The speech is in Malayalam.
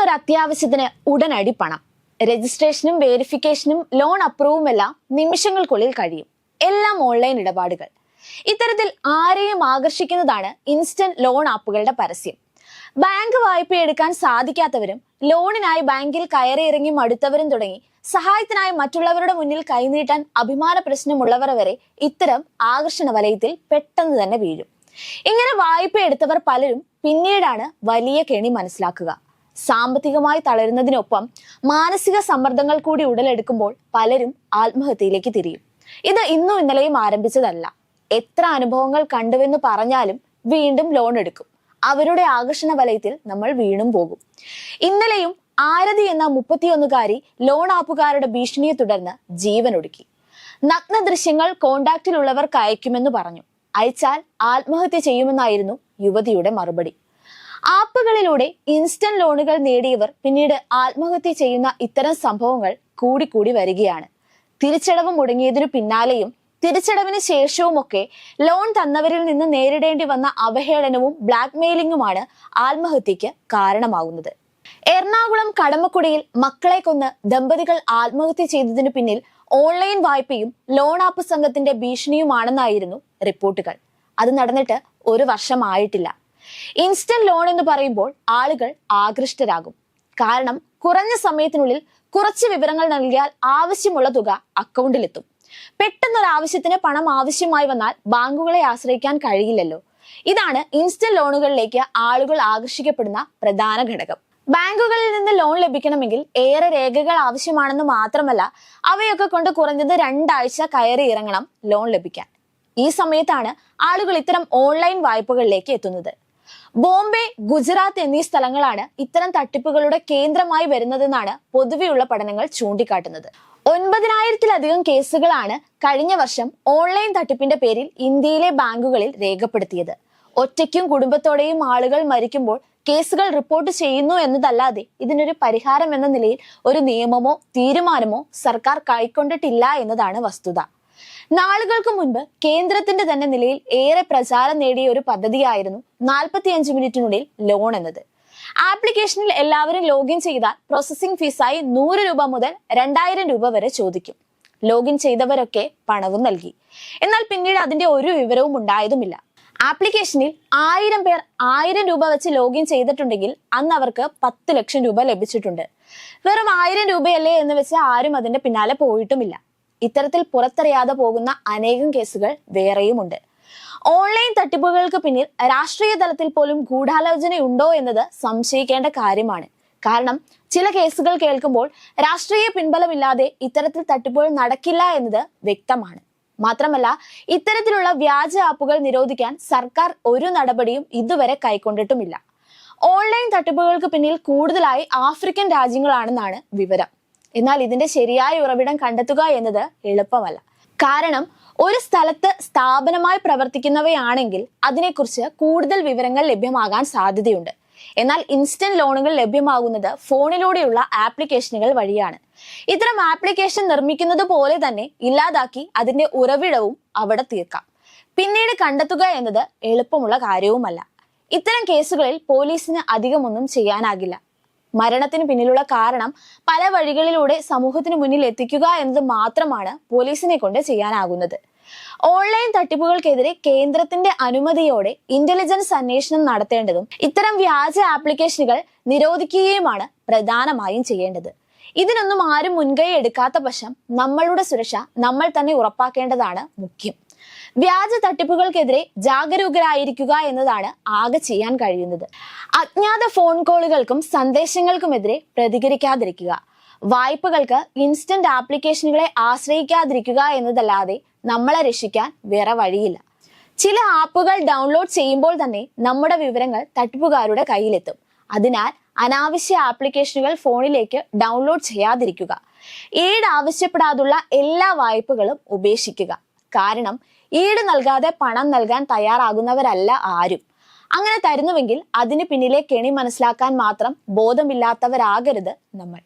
പെട്ടെന്നൊരു അത്യാവശ്യത്തിന് ഉടനടി പണം. രജിസ്ട്രേഷനും വേരിഫിക്കേഷനും ലോൺ അപ്രൂവും എല്ലാം നിമിഷങ്ങൾക്കുള്ളിൽ കഴിയും. എല്ലാം ഓൺലൈൻ ഇടപാടുകൾ. ഇത്തരത്തിൽ ആരെയും ആകർഷിക്കുന്നതാണ് ഇൻസ്റ്റന്റ് ലോൺ ആപ്പുകളുടെ പരസ്യം. ബാങ്ക് വായ്പ എടുക്കാൻ സാധിക്കാത്തവരും ലോണിനായി ബാങ്കിൽ കയറി ഇറങ്ങി മടുത്തവരും തുടങ്ങി സഹായത്തിനായി മറ്റുള്ളവരുടെ മുന്നിൽ കൈനീട്ടാൻ അഭിമാന പ്രശ്നമുള്ളവർ വരെ ഇത്തരം ആകർഷണ വലയത്തിൽ പെട്ടെന്ന് തന്നെ വീഴും. ഇങ്ങനെ വായ്പ എടുത്തവർ പലരും പിന്നീടാണ് വലിയ കെണി മനസ്സിലാക്കുക. സാമ്പത്തികമായി തളരുന്നതിനൊപ്പം മാനസിക സമ്മർദ്ദങ്ങൾ കൂടി ഉടലെടുക്കുമ്പോൾ പലരും ആത്മഹത്യയിലേക്ക് തിരിയും. ഇത് ഇന്നും ഇന്നലെയും ആരംഭിച്ചതല്ല. എത്ര അനുഭവങ്ങൾ കണ്ടുവെന്ന് പറഞ്ഞാലും വീണ്ടും ലോൺ എടുക്കും. അവരുടെ ആകർഷണ വലയത്തിൽ നമ്മൾ വീണും പോകും. ഇന്നലെയും ആരതി എന്ന മുപ്പത്തിയൊന്നുകാരി ലോൺ ആപ്പുകാരുടെ ഭീഷണിയെ തുടർന്ന് ജീവനൊടുക്കി നഗ്ന ദൃശ്യങ്ങൾ കോണ്ടാക്റ്റിലുള്ളവർക്ക് അയക്കുമെന്ന് പറഞ്ഞു. അയച്ചാൽ ആത്മഹത്യ ചെയ്യുമെന്നായിരുന്നു യുവതിയുടെ മറുപടി. ആപ്പുകളിലൂടെ ഇൻസ്റ്റന്റ് ലോണുകൾ നേടിയവർ പിന്നീട് ആത്മഹത്യ ചെയ്യുന്ന ഇത്തരം സംഭവങ്ങൾ കൂടിക്കൂടി വരികയാണ്. തിരിച്ചടവ് മുടങ്ങിയതിനു പിന്നാലെയും തിരിച്ചടവിന് ശേഷവുമൊക്കെ ലോൺ തന്നവരിൽ നിന്ന് നേരിടേണ്ടി വന്ന അവഹേളനവും ബ്ലാക്ക് മെയിലിങ്ങുമാണ് ആത്മഹത്യക്ക് കാരണമാകുന്നത്. എറണാകുളം കടമക്കുടിയിൽ മക്കളെ കൊന്ന് ദമ്പതികൾ ആത്മഹത്യ ചെയ്തതിനു പിന്നിൽ ഓൺലൈൻ വായ്പയും ലോൺ ആപ്പ് സംഘത്തിന്റെ ഭീഷണിയുമാണെന്നായിരുന്നു റിപ്പോർട്ടുകൾ. അത് നടന്നിട്ട് ഒരു വർഷമായിട്ടില്ല. ഇൻസ്റ്റന്റ് ലോൺ എന്ന് പറയുമ്പോൾ ആളുകൾ ആകൃഷ്ടരാകും. കാരണം കുറഞ്ഞ സമയത്തിനുള്ളിൽ കുറച്ച് വിവരങ്ങൾ നൽകിയാൽ ആവശ്യമുള്ള തുക അക്കൗണ്ടിലെത്തും. പെട്ടെന്നൊരു ആവശ്യത്തിന് പണം ആവശ്യമായി വന്നാൽ ബാങ്കുകളെ ആശ്രയിക്കാൻ കഴിയില്ലല്ലോ. ഇതാണ് ഇൻസ്റ്റന്റ് ലോണുകളിലേക്ക് ആളുകൾ ആകർഷിക്കപ്പെടുന്ന പ്രധാന ഘടകം. ബാങ്കുകളിൽ നിന്ന് ലോൺ ലഭിക്കണമെങ്കിൽ ഏറെ രേഖകൾ ആവശ്യമാണെന്ന് മാത്രമല്ല അവയൊക്കെ കൊണ്ട് കുറഞ്ഞത് രണ്ടാഴ്ച കയറി ഇറങ്ങണം ലോൺ ലഭിക്കാൻ. ഈ സമയത്താണ് ആളുകൾ ഇത്തരം ഓൺലൈൻ വായ്പകളിലേക്ക് എത്തുന്നത്. ബോംബെ ഗുജറാത്ത് എന്നീ സ്ഥലങ്ങളാണ് ഇത്തരം തട്ടിപ്പുകളുടെ കേന്ദ്രമായി വരുന്നതെന്നാണ് പൊതുവെയുള്ള പഠനങ്ങൾ ചൂണ്ടിക്കാട്ടുന്നത്. ഒൻപതിനായിരത്തിലധികം കേസുകളാണ് കഴിഞ്ഞ വർഷം ഓൺലൈൻ തട്ടിപ്പിന്റെ പേരിൽ ഇന്ത്യയിലെ ബാങ്കുകളിൽ രേഖപ്പെടുത്തിയത്. ഒറ്റയ്ക്കും കുടുംബത്തോടെയും ആളുകൾ മരിക്കുമ്പോൾ കേസുകൾ റിപ്പോർട്ട് ചെയ്യുന്നു എന്നതല്ലാതെ ഇതിനൊരു പരിഹാരം എന്ന നിലയിൽ ഒരു നിയമമോ തീരുമാനമോ സർക്കാർ കൈക്കൊണ്ടിട്ടില്ല എന്നതാണ് വസ്തുത. നാളുകൾക്ക് മുൻപ് കേന്ദ്രത്തിന്റെ തന്നെ നിലയിൽ ഏറെ പ്രചാരം നേടിയ ഒരു പദ്ധതിയായിരുന്നു നാൽപ്പത്തിയഞ്ച് മിനിറ്റിനുള്ളിൽ ലോൺ എന്നത്. ആപ്ലിക്കേഷനിൽ എല്ലാവരും ലോഗിൻ ചെയ്താൽ പ്രോസസ്സിംഗ് ഫീസായി നൂറ് രൂപ മുതൽ രണ്ടായിരം രൂപ വരെ ചോദിക്കും. ലോഗിൻ ചെയ്തവരൊക്കെ പണവും നൽകി. എന്നാൽ പിന്നീട് അതിന്റെ ഒരു വിവരവും ഉണ്ടായതുമില്ല. ആപ്ലിക്കേഷനിൽ ആയിരം പേർ ആയിരം രൂപ വെച്ച് ലോഗിൻ ചെയ്തിട്ടുണ്ടെങ്കിൽ അന്ന് അവർക്ക് പത്ത് ലക്ഷം രൂപ ലഭിച്ചിട്ടുണ്ട്. വെറും ആയിരം രൂപയല്ലേ എന്ന് വെച്ച് ആരും അതിന്റെ പിന്നാലെ പോയിട്ടുമില്ല. ഇത്തരത്തിൽ പുറത്തറിയാതെ പോകുന്ന അനേകം കേസുകൾ വേറെയുമുണ്ട്. ഓൺലൈൻ തട്ടിപ്പുകൾക്ക് പിന്നിൽ രാഷ്ട്രീയ തലത്തിൽ പോലും ഗൂഢാലോചനയുണ്ടോ എന്നത് സംശയിക്കേണ്ട കാര്യമാണ്. കാരണം ചില കേസുകൾ കേൾക്കുമ്പോൾ രാഷ്ട്രീയ പിൻബലമില്ലാതെ ഇത്തരത്തിൽ തട്ടിപ്പുകൾ നടക്കില്ല എന്നത് വ്യക്തമാണ്. മാത്രമല്ല ഇത്തരത്തിലുള്ള വ്യാജ ആപ്പുകൾ നിരോധിക്കാൻ സർക്കാർ ഒരു നടപടിയും ഇതുവരെ കൈക്കൊണ്ടിട്ടുമില്ല. ഓൺലൈൻ തട്ടിപ്പുകൾക്ക് പിന്നിൽ കൂടുതലായി ആഫ്രിക്കൻ രാജ്യങ്ങളാണെന്നാണ് വിവരം. എന്നാൽ ഇതിന്റെ ശരിയായ ഉറവിടം കണ്ടെത്തുക എന്നത് എളുപ്പമല്ല. കാരണം ഒരു സ്ഥലത്ത് സ്ഥാപനമായി പ്രവർത്തിക്കുന്നവയാണെങ്കിൽ അതിനെക്കുറിച്ച് കൂടുതൽ വിവരങ്ങൾ ലഭ്യമാകാൻ സാധ്യതയുണ്ട്. എന്നാൽ ഇൻസ്റ്റന്റ് ലോണുകൾ ലഭ്യമാകുന്നത് ഫോണിലൂടെയുള്ള ആപ്ലിക്കേഷനുകൾ വഴിയാണ്. ഇത്തരം ആപ്ലിക്കേഷൻ നിർമ്മിക്കുന്നത് പോലെ തന്നെ ഇല്ലാതാക്കി അതിന്റെ ഉറവിടവും അവിടെ തീർക്കാം. പിന്നീട് കണ്ടെത്തുക എന്നത് എളുപ്പമുള്ള കാര്യവുമല്ല. ഇത്തരം കേസുകളിൽ പോലീസിന് അധികമൊന്നും ചെയ്യാനാകില്ല. മരണത്തിന് പിന്നിലുള്ള കാരണം പല വഴികളിലൂടെ സമൂഹത്തിന് മുന്നിൽ എത്തിക്കുക എന്നത് മാത്രമാണ് പോലീസിനെ കൊണ്ട് ചെയ്യാനാകുന്നത്. ഓൺലൈൻ തട്ടിപ്പുകൾക്കെതിരെ കേന്ദ്രത്തിന്റെ അനുമതിയോടെ ഇന്റലിജൻസ് അന്വേഷണം നടത്തേണ്ടതും ഇത്തരം വ്യാജ ആപ്ലിക്കേഷനുകൾ നിരോധിക്കുകയുമാണ് പ്രധാനമായും ചെയ്യേണ്ടത്. ഇതിനൊന്നും ആരും മുൻകൈ എടുക്കാത്ത പക്ഷം നമ്മളുടെ സുരക്ഷ നമ്മൾ തന്നെ ഉറപ്പാക്കേണ്ടതാണ് മുഖ്യം. വ്യാജ തട്ടിപ്പുകൾക്കെതിരെ ജാഗരൂകരായിരിക്കുക എന്നതാണ് ആകെ ചെയ്യാൻ കഴിയുന്നത്. അജ്ഞാത ഫോൺ കോളുകൾക്കും സന്ദേശങ്ങൾക്കുമെതിരെ പ്രതികരിക്കാതിരിക്കുക. വായ്പകൾക്ക് ഇൻസ്റ്റന്റ് ആപ്ലിക്കേഷനുകളെ ആശ്രയിക്കാതിരിക്കുക എന്നതല്ലാതെ നമ്മളെ രക്ഷിക്കാൻ വേറെ വഴിയില്ല. ചില ആപ്പുകൾ ഡൗൺലോഡ് ചെയ്യുമ്പോൾ തന്നെ നമ്മുടെ വിവരങ്ങൾ തട്ടിപ്പുകാരുടെ കയ്യിലെത്തും. അതിനാൽ അനാവശ്യ ആപ്ലിക്കേഷനുകൾ ഫോണിലേക്ക് ഡൗൺലോഡ് ചെയ്യാതിരിക്കുക. ഈട് ആവശ്യപ്പെടാതുള്ള എല്ലാ വായ്പകളും ഉപേക്ഷിക്കുക. കാരണം ഈട് നൽകാതെ പണം നൽകാൻ തയ്യാറാകുന്നവരല്ല ആരും. അങ്ങനെ തരുന്നുവെങ്കിൽ അതിന് പിന്നിലെ കെണി മനസ്സിലാക്കാൻ മാത്രം ബോധമില്ലാത്തവരാകരുത് നമ്മൾ.